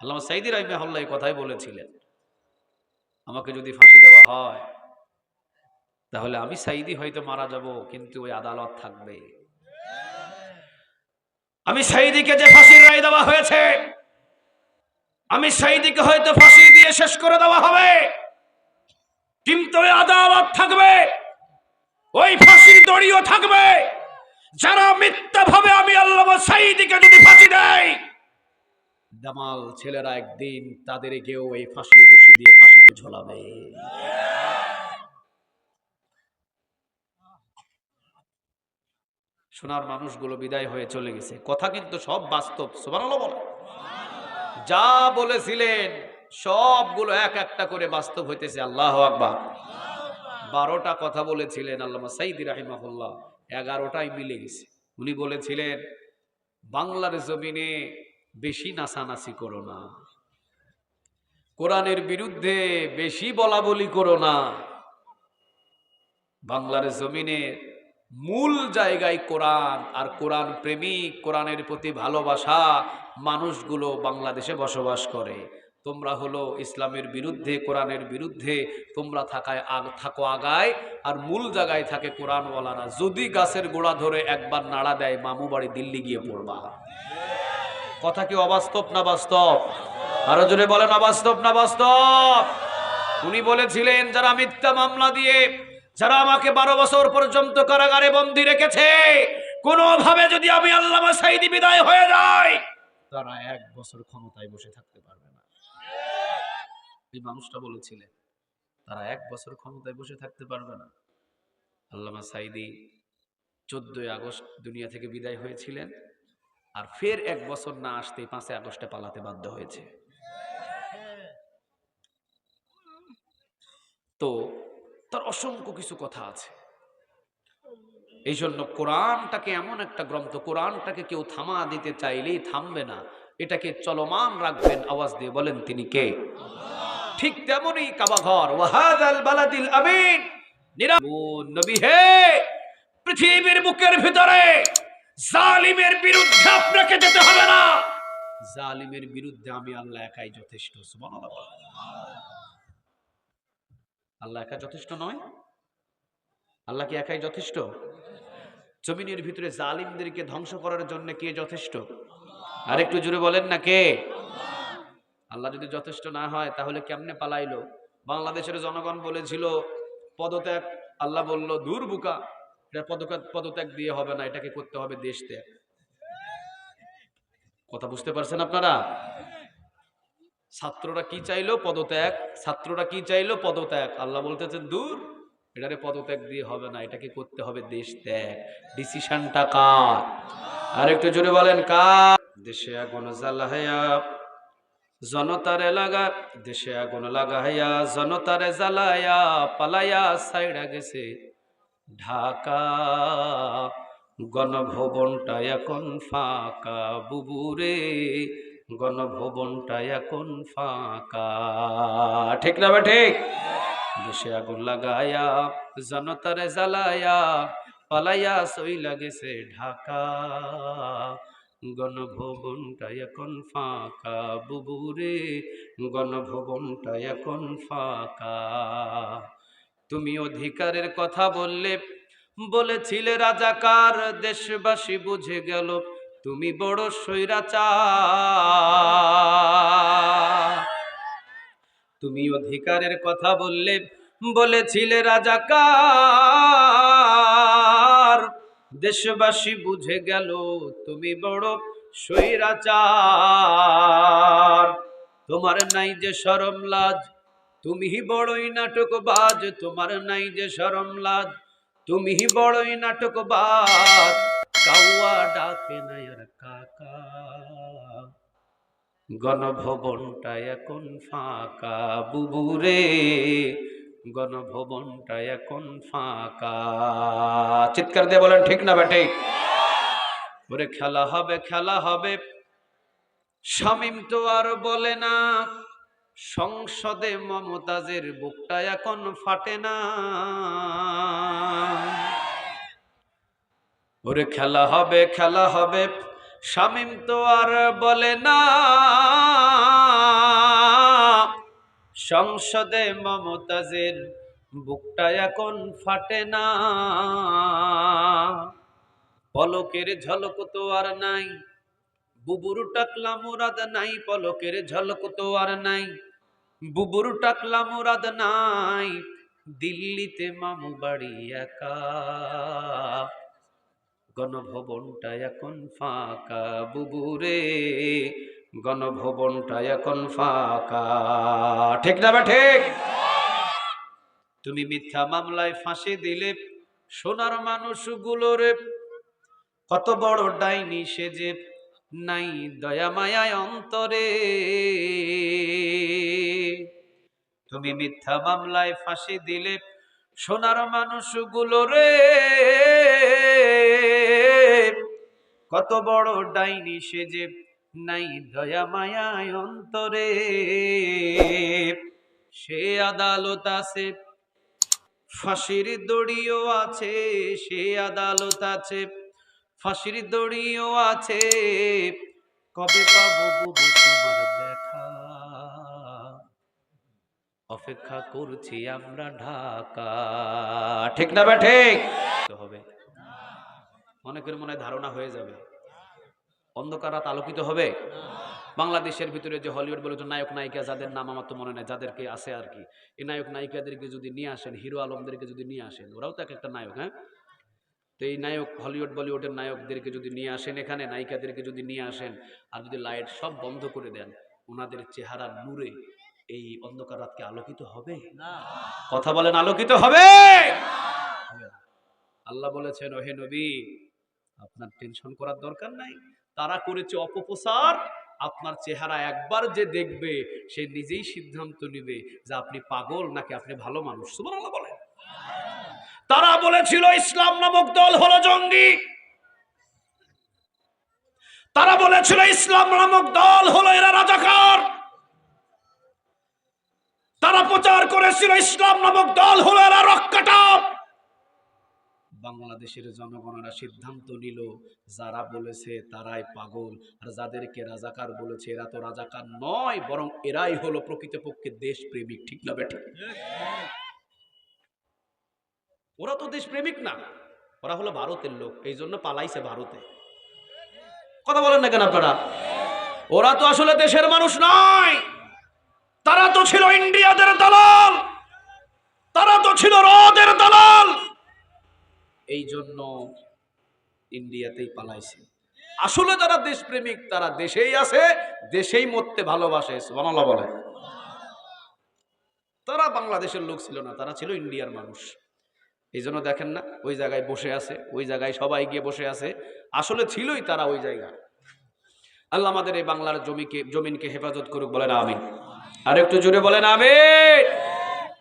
আল্লাহ সাইদি রাহিমাহুল্লাহ এই কথাই বলেছিলেন, আমাকে যদি ফাঁসি দেওয়া হয়, তাহলে আমি সাইদি হয়তো মারা যাব, কিন্তু ওই আদালত থাকবে। আমি সাইদিকে যে ফাঁসির রায় দেওয়া হয়েছে, আমি সাইদিকে হয়তো ফাঁসি দিয়ে শেষ করে দেওয়া হবে, কিন্তু ওই আদালত থাকবে, ওই ফাঁসির দড়িও থাকবে। যারা মিথ্যা ভাবে আমি আল্লাহ সাইদিকে যদি ফাঁসি দেয় দামাল ছেলেরা একদিন তাদের কেউ এই ফাঁসির রশি দিয়ে ফাঁসিতে ঝোলাবে। সোনার মানুষগুলো বিদায় হয়ে চলে গেছে। কথা কিন্তু সব বাস্তব, সুবহানাল্লাহ বলে। যা বলেছিলেন, সবগুলো এক একটা করে বাস্তব হইতেছে। আল্লাহ আকবার। বারোটা কথা বলেছিলেন আল্লামা সাইদি রাহিমাহুল্লাহ। এগারোটাই মিলে গেছে। উনি বলেছিলেন, বাংলার জমিনে বেশি নাচানাচি করো না। কোরআনের বিরুদ্ধে বেশি বলা বলি করো না। বাংলার জমিনে মূল জায়গায় কোরআন আর কোরআন প্রেমিক, কোরআনের প্রতি ভালোবাসা মানুষগুলো বাংলাদেশে বসবাস করে। তোমরা হলো ইসলামের বিরুদ্ধে, কোরআনের বিরুদ্ধে, তোমরা থাকায় আগ, থাকো আগায়, আর মূল জায়গায় থাকে কোরআনওয়ালারা। যদি গাছের গোড়া ধরে একবার নাড়া দেয়, মামু বাড়ি দিল্লি গিয়ে পড়বা। কথা কি অবাস্তব না বাস্তব? আরও জোরে বলেন, অবাস্তব না বাস্তব? উনি বলেছিলেন, যারা মিথ্যা মামলা দিয়ে, যারা আমাকে বারো বছর পর্যন্ত কারাগারে বন্দি রেখেছে, কোনোভাবে যদি আমি আল্লাহ সাইদি বিদায় হয়ে যাই, তারা এক বছর ক্ষমতায় বসে থাকতে পারবে না। এই মানুষটা বলেছিলেন, তারা এক বছর ক্ষমতায় বসে থাকতে পারবে না। আল্লামা সাইদি চোদ্দই আগস্ট দুনিয়া থেকে বিদায় হয়েছিলেন। আর ফের এক বছর না আসতে পাঁচই আগস্টে পালাতে বাধ্য হয়েছে। তো তার অসংখ্য কিছু কথা আছে। এই জন্য কোরআনটাকে এমন একটা গ্রন্থ, কোরআনটাকে কেউ থামা দিতে চাইলেই থামবে না। এটাকে চলমান রাখবেন, আওয়াজ দিয়ে বলেন তিনি কে? ঠিক তেমনই কাবাঘর ওয়াহাদাল বালাদিল আমিন। নিরাপ নবী হে, পৃথিবীর বুকের ভিতরে। জালিমের বিরুদ্ধে আপনাকে যেতে হবে না। জালিমের বিরুদ্ধে আমি আল্লাহ একাই যথেষ্ট। আল্লাহ একা যথেষ্ট নয়? আল্লাহ কি একাই যথেষ্ট? জমিনের ভিতরে জালিমদেরকে ধ্বংস করার জন্য কে যথেষ্ট? আর একটু জুড়ে বলেন না কে? আল্লাহ যদি যথেষ্ট না হয়, তাহলে কেমনে পালাইলো? বাংলাদেশের জনগণ বলেছিল, পদত্যাগ, আল্লাহ বলল, দূর বুকা। এটা পদত্যাগ পদত্যাগ দিয়ে হবে না, এটাকে করতে হবে দেশ ত্যাগ কথা বুঝতে পারছেন আপনারা? ছাত্ররা কি চাইলো? পদত্যাগ। ছাত্ররা কি চাইলো? পদত্যাগ। আল্লাহ বলতেছেন, দূর, এটারে পদত্যাগ দিয়ে হবে না, এটাকে করতে হবে দেশ ত্যাগ ডিসিশনটা কার? আর একটু জোরে বলেন, কার? দেশে আগুন জ্বালাইয়া, জনতারে লাগা দেশে আগুন লাগাইয়া, জনতারে জ্বালাইয়া, পালাইয়া সাইডা গেছে। ঢাকা গণভবনটা এখন ফাঁকা, বুবুরে। গণভবনটা এখন ফাঁকা। ঠিক না ঠিক? দেশে আগুন লাগায়া, জনতারে জ্বালায়া, পালাইয়া সই লাগেছে ঢাকা। গণভবনটা এখন ফাঁকা, বুবুরে। গণভবনটা এখন ফাঁকা। তুমি অধিকারের কথা বললে, বলেছিলে রাজাকার, দেশবাসী বুঝে গেল, তুমি বড় স্বৈরাচার। তুমি অধিকারের কথা বললে, বলেছিলে রাজাকার, দেশবাসী বুঝে গেল, তুমি বড় স্বৈরাচার। তোমার নাই যে শরম লাজ তুমি বড়ই নাটক নাটকবাজ, তোমার নাই যে শরম লাজ তুমি বড়ই নাটকবাজ, কাউয়া ডাকে না আর কাকা। গণভবনটা এখন ফাঁকা, বুবুরে। গণভবনটা এখন ফাঁকা। চিৎকার দিয়ে বলেন, ঠিক না বেটে খেলা হবে খেলা হবে। শামিম তো আর বলে না। সংসদে মমতাজের বুকটা এখন ফাটে না। ওরে খেলা হবে খেলা হবে, শামিম তো আর বলে না। সংসদে মমতাজের বুকটা এখন ফাটে না। পলকের ঝলক তো আর নাই, বুবুরু টাকলা মুরাদ নাই, পলকের ঝলক তো আর নাই। বুবুর টাকলা মুরাদ নাই, দিল্লিতে মামু বাড়ি একা। গণভবনটা এখন ফাঁকা, বুবুরে, গণভবনটা এখন ফাঁকা। ঠিক না বা ঠিক? তুমি মিথ্যা মামলায় ফাঁসি দিলে, সোনার মানুষগুলোরে কত বড় ডাইনি সেজে নাই দয়া মায়ায় অন্তরে। তুমি মিথ্যা মামলায় ফাঁসি দিলে সোনার মানুষগুলো রে। কত বড় ডাইনি সেজে নাই দয়া মায়ায় অন্তরে। সে আদালত আছে, ফাঁসির দড়িও আছে, সে আদালত আছে, ফাঁসির দড়িও আছে। কবে পাবো তোমার দেখা? অপেক্ষা করছি আমরা ঢাকা। ঠিক না ঠিক? হবে। অনেকের মনে ধারণা হয়ে যাবে। অন্ধকার রাত আলোকিত হবে। বাংলাদেশের ভিতরে যে হলিউড বলে নায়ক নায়িকা, যাদের নাম আমার তো মনে নেই, যাদেরকে আছে আর কি। এই নায়ক নায়িকাদেরকে যদি নিয়ে আসেন, হিরো আলমদেরকে যদি নিয়ে আসেন, ওরাও তো এক একটা নায়ক হ্যাঁ? তো এই নায়ক, হলিউড, বলিউডের নায়কদেরকে যদি নিয়ে আসেন এখানে, নায়িকাদেরকে যদি নিয়ে আসেন, আর যদি লাইট সব বন্ধ করে দেন, ওনাদের চেহারা নূরে এই অন্ধকার রাতকে আলোকিত হবে? কথা বলেন আলোকিত হবে? আল্লাহ বলেছেন ওহে নবী আপনার টেনশন করার দরকার নাই। তারা করেছে অপপ্রচার। আপনার চেহারা একবার যে দেখবে সে নিজেই সিদ্ধান্ত নিবে যে আপনি পাগল নাকি আপনি ভালো মানুষ। সুবহানাল্লাহ বলেন। তারা বলেছিল ইসলাম নামক দল হলো জঙ্গি। তারা বলেছিল ইসলাম নামক দল হলো এরা রাজাকার। তারা প্রচার করেছিল ইসলাম নামক দল হলো এরা রক্ষাটা বাংলাদেশের জনগণেরা সিদ্ধান্ত নিল, যারা বলেছে তারাই পাগল, আর যাদেরকে রাজাকার বলেছে এরা তো রাজাকার নয়, বরং এরাই হলো প্রকৃতপক্ষে দেশপ্রেমিক, ঠিক না বেঠিক? ওরা তো দেশপ্রেমিক না, ওরা হলো ভারতের লোক, এই জন্য পালাইছে ভারতে। কথা বলেন না কেন আপনারা? ওরা তো আসলে দেশের মানুষ নয়। তারা তো ছিল ইন্ডিয়াদের দালাল। তারা তো ছিল রদের দালাল। এই জন্য ইন্ডিয়াতেই পালাইছে। আসলে যারা দেশপ্রেমিক, তারা দেশেই আছে, দেশেই মরতে ভালোবাসে, সুবহানাল্লাহ বলে। তারা বাংলাদেশের লোক ছিল না, তারা ছিল ইন্ডিয়ার মানুষ। এই জন্য দেখেন না, ওই জায়গায় বসে আছে, ওই জায়গায় সবাই গিয়ে বসে আছে। আসলে ছিলই তারা ওই জায়গা। আল্লাহ আমাদের এই বাংলার জমিকে, জমিনকে হেফাজত করুক, বলেন আমি আর একটু জোরে বলেন আমি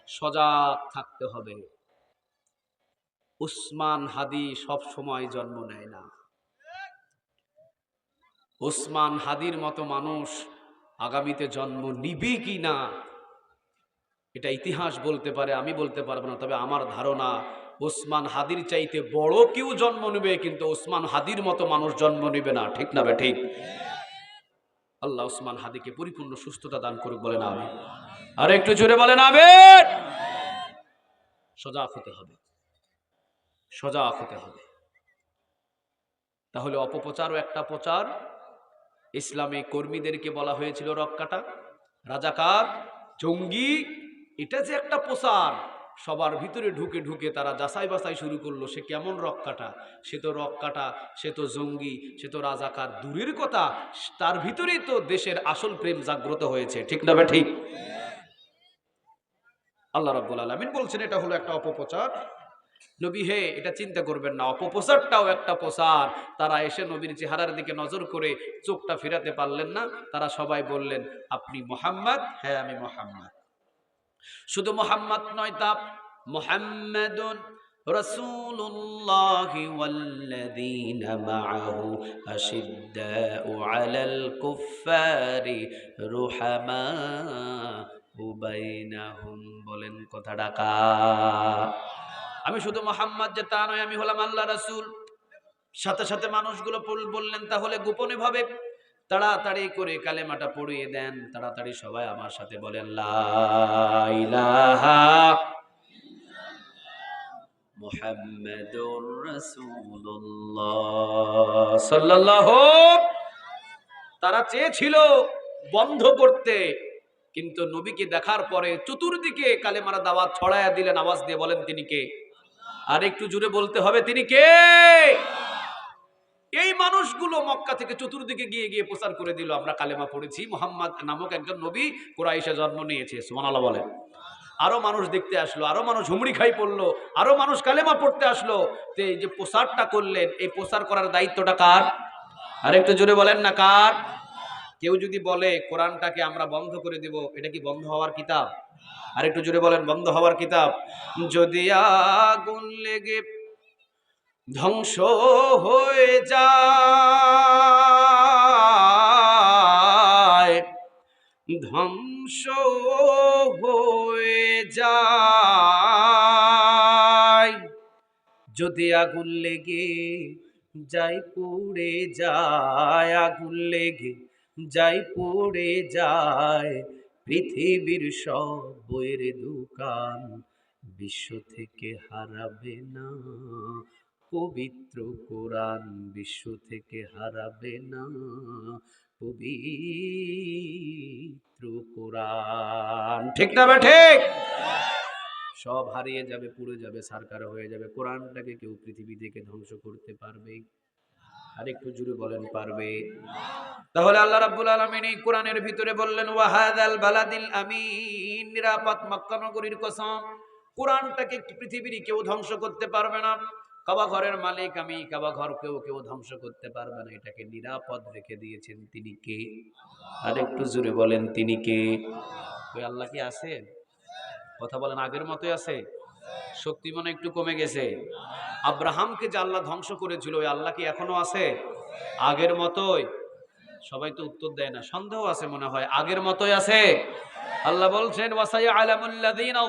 সজাগ থাকতে হবে। উসমান হাদি সব সময় জন্ম নেয় না। উসমান হাদির মতো মানুষ আগামীতে জন্ম নিবে কি না? এটা ইতিহাস বলতে পারে, আমি বলতে পারব না, তবে আমার ধারণা ওসমান হাদির চাইতে বড় কেউ জন্ম নেবে, কিন্তু ওসমান হাদির মতো মানুষ জন্ম নেবে না। ঠিক না বে, ঠিক? আল্লাহ ওসমান হাদিকে পরিপূর্ণ সুস্থতা দান করুক বলেন আমি আর একটু জোরে বলেন আবে সজাগ হতে হবে। সজাগ হতে হবে। তাহলে অপপ্রচারও একটা প্রচার। ইসলামী কর্মীদেরকে বলা হয়েছিল রক্কাটা। রাজাকার, জঙ্গি, এটা যে একটা প্রচার। সবার ভিতরে ঢুকে ঢুকে তারা যাচাই বাছাই শুরু করল, সে কেমন রক্কাটা? সে তো রক্কাটা, সে তো জঙ্গি, সে তো রাজাকার, দূরের কথা, তার ভিতরেই তো দেশের আসল প্রেম জাগ্রত হয়েছে, ঠিক না ঠিক আল্লাহ রাব্বুল আলামিন বলছেন, এটা হলো একটা অপপ্রচার। নবী, হে, এটা চিন্তা করবেন না, অপপ্রচারটাও একটা প্রচার। তারা এসে নবীর চেহারার দিকে নজর করে চোখটা ফেরাতে পারলেন না। তারা সবাই বললেন, আপনি মোহাম্মদ? হ্যাঁ আমি মোহাম্মদ। শুধু মোহাম্মদ নয় তা মোহাম্মদুন رسول الله والذين معه أشداء على الكفار رحماء بينهم বলেন কথা ডাকা আমি শুধু মোহাম্মদ যে তা নয় আমি হলাম আল্লাহ রাসূল সাথে সাথে মানুষগুলো বল- বললেন তাহলে গোপনে ভাবে তাড়াতাড়ি করে কালেমাটা পড়িয়ে দেন। তাড়াতাড়ি সবাই আমার সাথে বলেন তারা চেয়েছিল বন্ধ করতে, কিন্তু নবীকে দেখার পরে চতুর্দিকে কালেমারা দাওয়াত ছড়াইয়া দিলেন। আওয়াজ দিয়ে বলেন, তিনি কে? আর একটু জুড়ে বলতে হবে, তিনি কে? এই মানুষগুলো মক্কা থেকে চতুর্দিকে গিয়ে গিয়ে প্রচার করে দিল। আমরা কালেমা পড়েছি, মোহাম্মদ নামক একজন নবী কোরাইশে জন্ম নিয়েছে সুমানাল্লাহ বলেন। আরও মানুষ দেখতে আসলো, আরও মানুষ হুমড়ি খাই পড়ল, আরও মানুষ কালেমা পড়তে আসলো। তো এই যে প্রচারটা করলেন, এই প্রসার করার দায়িত্বটা কার? আর একটু জোরে বলেন না, কার? কেউ যদি বলে, কোরআনটাকে আমরা বন্ধ করে দিব, এটা কি বন্ধ হওয়ার কিতাব? আর একটু জোরে বলেন, বন্ধ হওয়ার কিতাব? যদি আগুন লেগে ধ্বংস হয়ে যায়। ধ্বংস হয়ে যায়। যদি আগুন লেগে যাই পুড়ে যায়। আগুন লেগে যাই পুড়ে যায়। পৃথিবীর সব বইয়ের দোকান বিশ্ব থেকে হারাবে না। পবিত্র কোরআন বিশ্ব থেকে হারাবে না। পবিত্র কোরআন। ঠিক না ঠিক? সব হারিয়ে যাবে, পুড়ে যাবে, সারকার হয়ে যাবে। কোরআনটাকে কেউ পৃথিবী থেকে ধ্বংস করতে পারবে? আর একটু জুড়ে বলেন, পারবে। তাহলে আল্লাহ রাব্বুল আলামিন এই কোরআনের ভিতরে বললেন ওয়াহাদাল বালাদিল আমিন। নিরাপদ মক্কা নগরীর কসম। কোরআনটাকে পৃথিবীর কেউ ধ্বংস করতে পারবে না। কাবা ঘরের মালিক আমি, কাবা ঘর কেউ কেউ ধ্বংস করতে পারবে না। এটাকে নিরাপদ রেখে দিয়েছেন তিনি কে? আর একটু জুড়ে বলেন, তিনি কে? ওই আল্লাহ কি আছে? কথা বলেন, আগের মতোই আছে? শক্তি মনে একটু কমে গেছে। আব্রাহামকে যে আল্লাহ ধ্বংস করেছিল, ওই আল্লাহ কি এখনও আছে? আগের মতোই। সবাই তো উত্তর দেয় না, সন্দেহ আছে মনে হয়। আগের মতোই আছে। আল্লাহ বলছেন ওয়াসাই আলামুল্লাযীনা